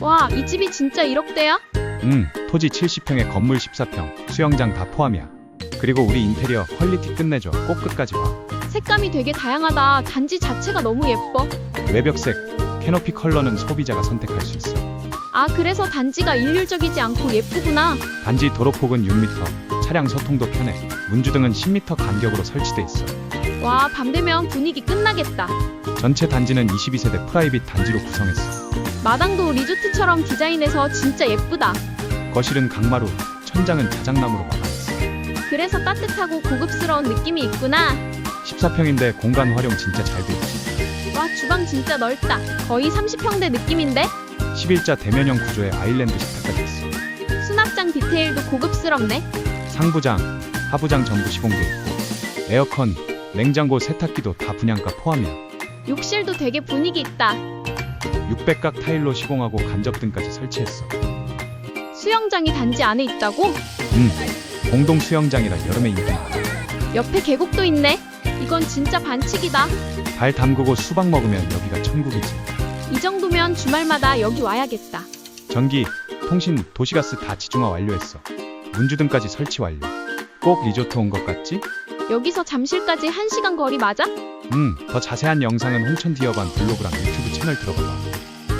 와, 이 집이 진짜 1억대야? 응, 토지 70평에 건물 14평, 수영장 다 포함이야. 그리고 우리 인테리어 퀄리티 끝내줘. 꼭 끝까지 봐. 색감이 되게 다양하다. 단지 자체가 너무 예뻐. 외벽색, 캐노피 컬러는 소비자가 선택할 수 있어. 아, 그래서 단지가 일률적이지 않고 예쁘구나. 단지 도로폭은 6m, 차량 소통도 편해. 문주등은 10m 간격으로 설치돼 있어. 와, 밤 되면 분위기 끝나겠다. 전체 단지는 22세대 프라이빗 단지로 구성했어. 마당도 리조트처럼 디자인해서 진짜 예쁘다. 거실은 강마루, 천장은 자작나무로 마감했어. 그래서 따뜻하고 고급스러운 느낌이 있구나. 14평인데 공간 활용 진짜 잘 돼 있지. 와, 주방 진짜 넓다. 거의 30평대 느낌인데? 11자 대면형 구조의 아일랜드 식탁까지 있어. 수납장 디테일도 고급스럽네. 상부장, 하부장 전부 시공돼 있고 에어컨, 냉장고, 세탁기도 다 분양가 포함이야. 욕실도 되게 분위기 있다. 600각 타일로 시공하고 간접등까지 설치했어. 수영장이 단지 안에 있다고? 음, 공동 수영장이라 여름에 인기 많아. 옆에 계곡도 있네. 이건 진짜 반칙이다. 발 담그고 수박 먹으면 여기가 천국이지. 이 정도면 주말마다 여기 와야겠다. 전기, 통신, 도시가스 다 지중화 완료했어. 문주등까지 설치 완료. 꼭 리조트 온 것 같지? 여기서 잠실까지 1시간 거리 맞아? 음, 더 자세한 영상은 홍천 디어반 블로그랑 유튜브 채널 들어가봐.